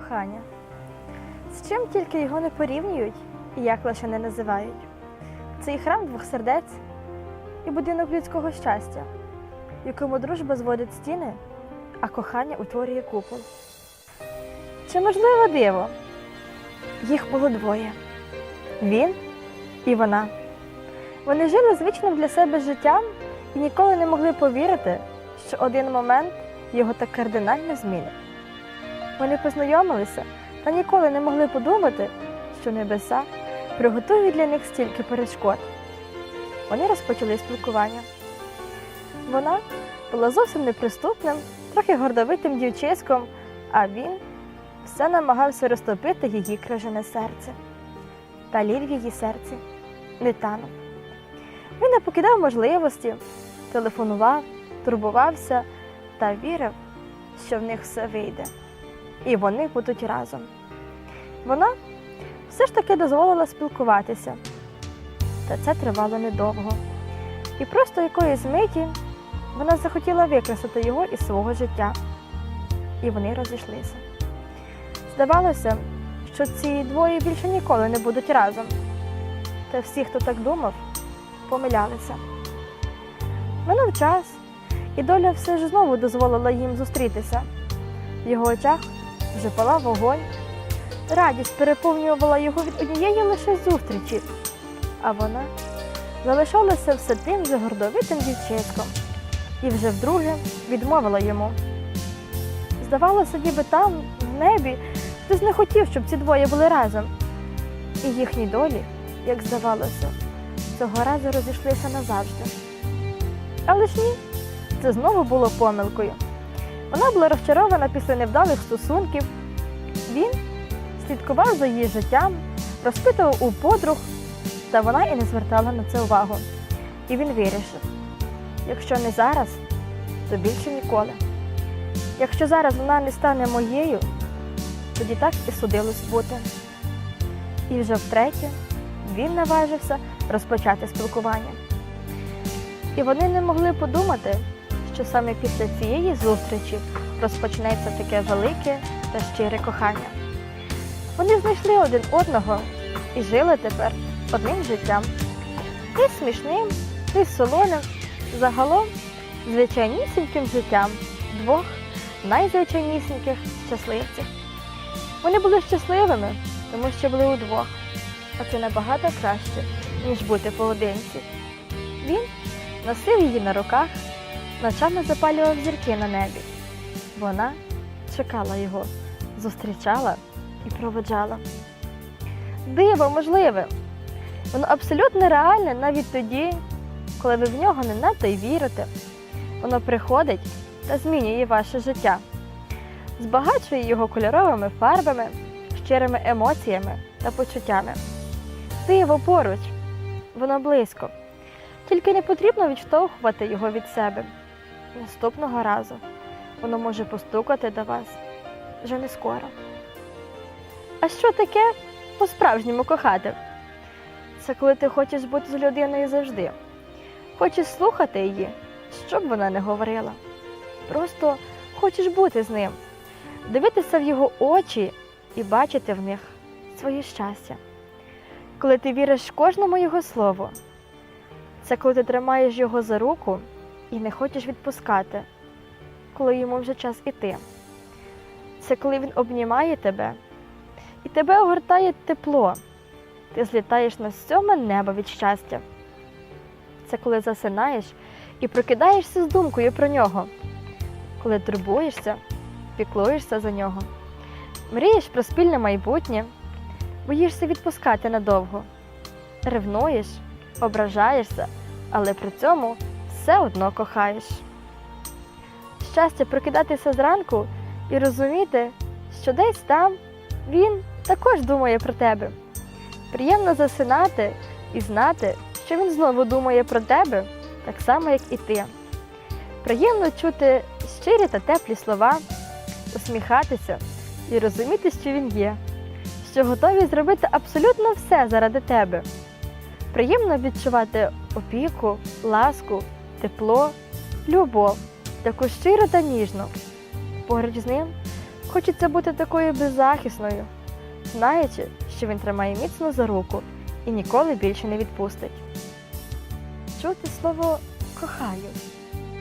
кохання. З чим тільки його не порівнюють і як лише не називають. Це і храм двох сердець, і будинок людського щастя, якому дружба зводить стіни, а кохання утворює купол. Чи можливо диво? Їх було двоє він і вона. Вони жили звичним для себе життям і ніколи не могли повірити, що один момент його так кардинально змінить. Вони познайомилися та ніколи не могли подумати, що небеса приготують для них стільки перешкод. Вони розпочали спілкування. Вона була зовсім неприступним, трохи гордовитим дівчиськом, а він все намагався розтопити її крижане серце. Та лід в її серці не танув. Він не покидав можливості, телефонував, турбувався та вірив, що в них все вийде, і вони будуть разом. Вона все ж таки дозволила спілкуватися, та це тривало недовго. І просто якоїсь миті вона захотіла викреслити його із свого життя, і вони розійшлися. Здавалося, що ці двоє більше ніколи не будуть разом. Та всі, хто так думав, помилялися. Минув час, і доля все ж знову дозволила їм зустрітися. В його очах вже палав вогонь. Радість переповнювала його від однієї лише зустрічі, а вона залишалася все тим же гордовитим дівчиськом і вже вдруге відмовила йому. Здавалося, ніби там, в небі, хтось не хотів, щоб ці двоє були разом. І їхні долі, як здавалося, цього разу розійшлися назавжди. Але ж ні, це знову було помилкою. Вона була розчарована після невдалих стосунків. Він слідкував за її життям, розпитував у подруг, та вона і не звертала на це увагу. І він вирішив: якщо не зараз, то більше ніколи. Якщо зараз вона не стане моєю, тоді так і судилось бути. І вже втретє він наважився розпочати спілкування. І вони не могли подумати, що саме після цієї зустрічі розпочнеться таке велике та щире кохання. Вони знайшли один одного і жили тепер одним життям. Ти смішним, ти солоним, загалом звичайнісіньким життям двох найзвичайнісіньких щасливців. Вони були щасливими, тому що були удвох, а це набагато краще, ніж бути поодинці. Він носив її на руках, ночами запалював зірки на небі. Вона чекала його, зустрічала і проводжала. Диво можливе. Воно абсолютно реальне навіть тоді, коли ви в нього не надто й вірите. Воно приходить та змінює ваше життя, збагачує його кольоровими фарбами, щирими емоціями та почуттями. Диво поруч, воно близько. Тільки не потрібно відштовхувати його від себе. Наступного разу воно може постукати до вас вже не скоро. А що таке по-справжньому кохати? Це коли ти хочеш бути з людиною завжди. Хочеш слухати її, що б вона не говорила. Просто хочеш бути з ним, дивитися в його очі і бачити в них своє щастя. Коли ти віриш кожному його слову, це коли ти тримаєш його за руку і не хочеш відпускати, коли йому вже час іти. Це коли він обнімає тебе і тебе огортає тепло. Ти злітаєш на сьоме небо від щастя. Це коли засинаєш і прокидаєшся з думкою про нього, коли турбуєшся, піклуєшся за нього, мрієш про спільне майбутнє, боїшся відпускати надовго, ревнуєш, ображаєшся, але при цьому все одно кохаєш. Щастя прокидатися зранку і розуміти, що десь там він також думає про тебе. Приємно засинати і знати, що він знову думає про тебе, так само, як і ти. Приємно чути щирі та теплі слова, усміхатися і розуміти, що він є, що готові зробити абсолютно все заради тебе. Приємно відчувати опіку, ласку, тепло, любов, таку щиру та ніжну. Поруч з ним Хочеться бути такою беззахисною, знаючи, що він тримає міцно за руку і ніколи більше не відпустить. Чути слово кохаю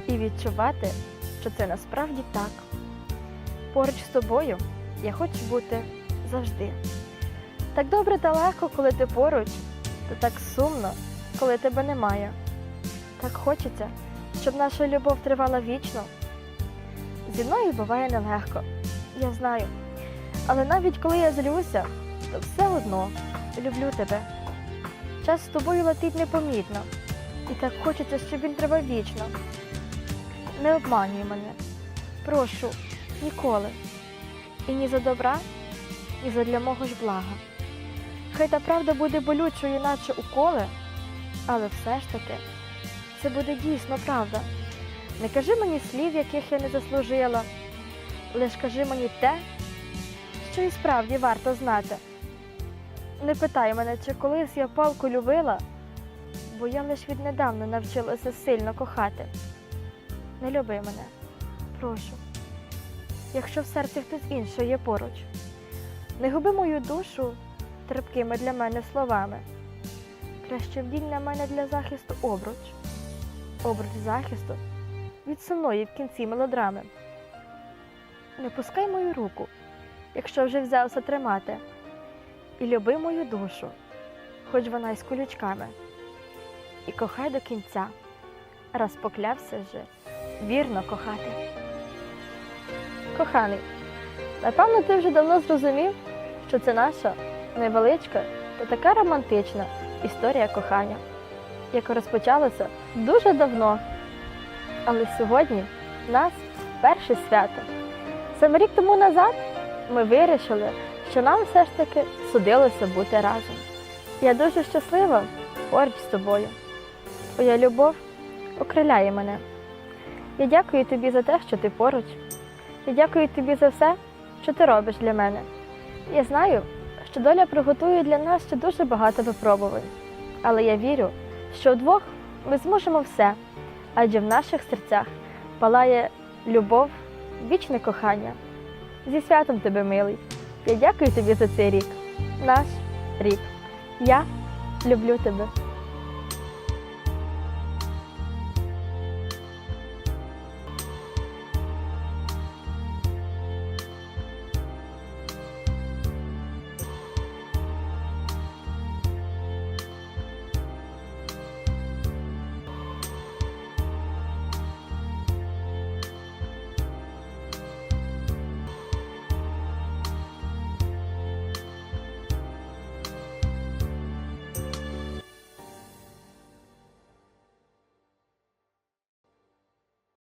і відчувати, що це насправді так. Поруч з тобою я хочу бути завжди. Так добре та легко, коли ти поруч, та так сумно, коли тебе немає. Так хочеться, щоб наша любов тривала вічно. Зі мною буває нелегко, я знаю. Але навіть коли я злюся, то все одно люблю тебе. Час з тобою летить непомітно, і так хочеться, щоб він тривав вічно. Не обманюй мене, прошу, ніколи. І ні за добра, ні задля мого ж блага. Хай та правда буде болючою, наче уколи, але все ж таки це буде дійсно правда. Не кажи мені слів, яких я не заслужила, лиш кажи мені те, що і справді варто знати. Не питай мене, чи колись я палку любила, бо я лиш віднедавна навчилася сильно кохати. Не люби мене, прошу, якщо в серці хтось інший є поруч. Не губи мою душу терпкими для мене словами. Краще вдінь на мене для захисту обруч, обруч захисту від сумної в кінці мелодрами. Не пускай мою руку, якщо вже взявся тримати, і люби мою душу, хоч вона й з колючками, і кохай до кінця, раз поклявся вже вірно кохати. Коханий, напевно, ти вже давно зрозумів, що це наша невеличка та така романтична історія кохання, яка розпочалася дуже давно. Але сьогодні в нас перше свято. Саме рік тому назад ми вирішили, що нам все ж таки судилося бути разом. Я дуже щаслива поруч з тобою. Твоя любов окриляє мене. Я дякую тобі за те, що ти поруч. Я дякую тобі за все, що ти робиш для мене. Я знаю, що доля приготує для нас ще дуже багато випробувань. Але я вірю, що вдвох ми зможемо все, адже в наших серцях палає любов, вічне кохання. Зі святом тебе, милий. Я дякую тобі за цей рік. Наш рік. Я люблю тебе.